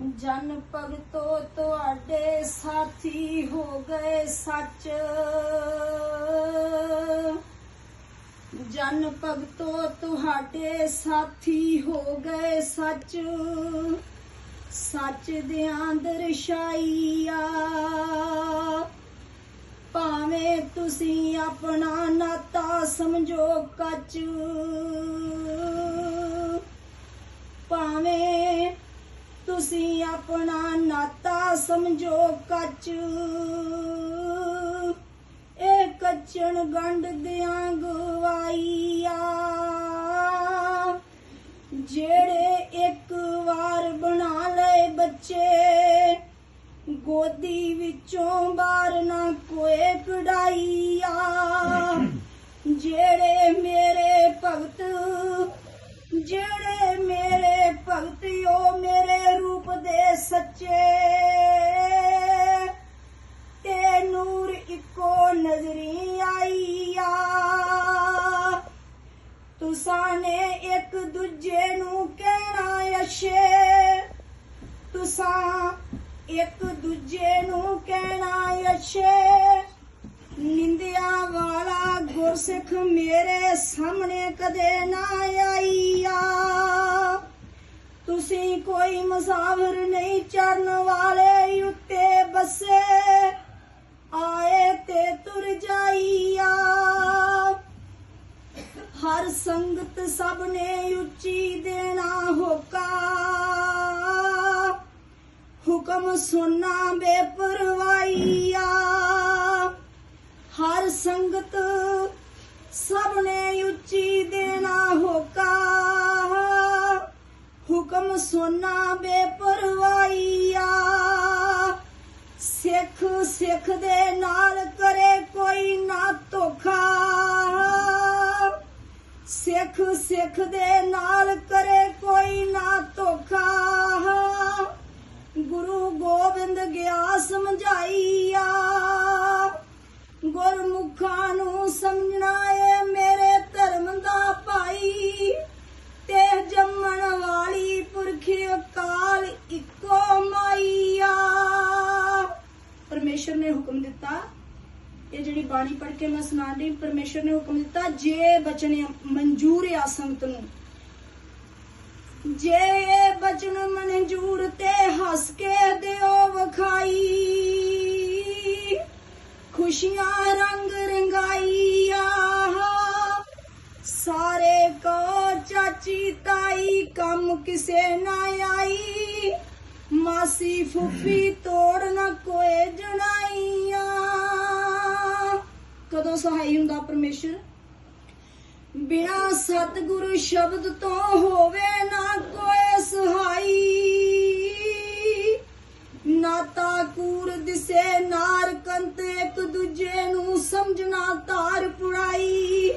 ਜਨ ਭਗਤੋ ਤੁਹਾਡੇ ਸਾਥੀ ਹੋ ਗਏ ਸੱਚ। ਜਨ ਭਗਤੋ ਤੁਹਾਡੇ ਸਾਥੀ ਹੋ ਗਏ ਸੱਚ। ਸੱਚ ਦਿਆਂ ਦਰਸ਼ਾਈਆ ਭਾਵੇਂ ਤੁਸੀਂ ਆਪਣਾ ਨਾਤਾ ਸਮਝੋ ਕੱਚ ਭਾਵੇਂ ਤੁਸੀਂ ਆਪਣਾ ਨਾਤਾ ਸਮਝੋ ਕੱਚ। ਇਹ ਕੱਚਣ ਗੰਢ ਦਿਆਂ ਗਵਾਈਆ ਜਿਹੜੇ ਇੱਕ ਵਾਰ ਬਣਾ ਲਏ ਬੱਚੇ, ਗੋਦੀ ਵਿੱਚੋਂ ਬਾਹਰ ਨਾ ਕੋਏ ਕਢਾਈਆ। ਜਿਹੜੇ ਮੇਰੇ ਭਗਤ, ਜਿਹੜੇ ਮੇਰੇ ਭਗਤ ਓ ਸੱਚੇ। ਤੇ ਨੂਰ ਇੱਕੋ ਨਜ਼ਰੀ ਆਈਆ ਤੁਸਾਂ ਨੇ ਇੱਕ ਦੂਜੇ ਨੂੰ ਕਹਿਣਾ ਅਸ਼ੇ। ਤੁਸਾਂ ਇੱਕ ਦੂਜੇ ਨੂੰ ਕਹਿਣਾ ਅਸ਼ੇ। ਨਿੰਦਿਆ ਵਾਲਾ ਗੁਰਸਿੱਖ ਮੇਰੇ ਸਾਹਮਣੇ ਕਦੇ ਨਾ ਆਈਆ ਤੁਸੀਂ ਕੋਈ ਮੁਸਾਫਰ ਨਹੀਂ ਚੜਨ ਵਾਲੇ ਉੱਤੇ ਬੱਸੇ। ਆਏ ਤੇ ਤੁਰ ਜਾਈਆ। ਹਰ ਸੰਗਤ ਸਭ ਨੇ ਉੱਚੀ ਦੇਣਾ ਹੋਕਾ। ਹੁਕਮ ਸੁਨਣਾ ਬੇਪਰਵਾਹੀਆ। ਹਰ ਸੰਗਤ ਸਭ ਨੇ ਉੱਚੀ ਹੁਕਮ ਸੁਨਣਾ ਬੇਪਰਵਾਹੀਆ ਸਿੱਖ ਸਿੱਖ ਦੇ ਨਾਲ ਕਰੇ ਕੋਈ ਨਾ ਧੋਖਾ। ਸਿੱਖ ਸਿੱਖ ਦੇ ਨਾਲ ਕਰੇ ਕੋਈ ਨਾ ਧੋਖਾ। ਗੁਰੂ ਗੋਬਿੰਦ ਗਿਆ ਸਮਝਾਈਆ ਗੁਰਮੁਖਾਂ ਨੂੰ ਸਮਝਣਾ ਇਹ ਜਿਹੜੀ ਬਾਣੀ ਪੜ੍ਹ ਕੇ ਮੈਂ ਸੁਣਾ ਰਹੀ ਪਰਮੇਸ਼ਰ ਨੇ ਹੁਕਮ ਦਿੱਤਾ, ਜੇ ਬਚਨ ਮਨਜ਼ੂਰ ਆ ਸੰਗਤ ਨੂੰ। ਜੇ ਬਚਨ ਮਨਜ਼ੂਰ ਤੇ ਹੱਸ ਕੇ ਦਿਓ ਵਖਾਈ। ਖੁਸ਼ੀਆਂ ਰੰਗ ਰੰਗਾਈਆ। ਸਾਰੇ ਕੋ ਚਾਚੀ ਤਾਈ, ਕੰਮ ਕਿਸੇ ਨਾ ਆਈ। ਮਾਸੀ ਫੁੱਫੀ ਤੋੜ ਕਦੋਂ ਸਹਾਈ ਹੁੰਦਾ ਪਰਮੇਸ਼ਰ? ਬਿਨਾ ਸਤਿਗੁਰੂ ਸ਼ਬਦ ਤੋਂ ਹੋਵੇ ਨਾ ਕੋਈ ਸਹਾਈ। ਨਾਤਾ ਕੂਰ ਦਿਸੇ ਨਾਰ ਇੱਕ ਦੂਜੇ ਨੂੰ ਸਮਝਣਾ ਤਾਰ ਪੁੜਾਈ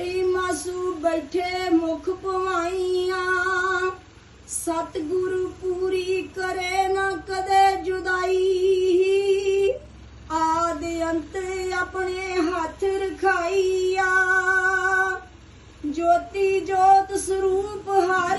ਈ ਮਾਸੂ ਬੈਠੇ ਮੁਖ ਪਵਾਈਆਂ ਸਤਿਗੁਰੂ ਪੂਰੀ ਕਰੇ ਨਾ ਕਦੇ ਜੁਦਾਈ। ਆਦਿ ਅੰਤ ਆਪਣੇ ਹੱਥ ਰਖਾਈਆ। ਜੋਤੀ ਜੋਤ ਸਰੂਪ ਹਰ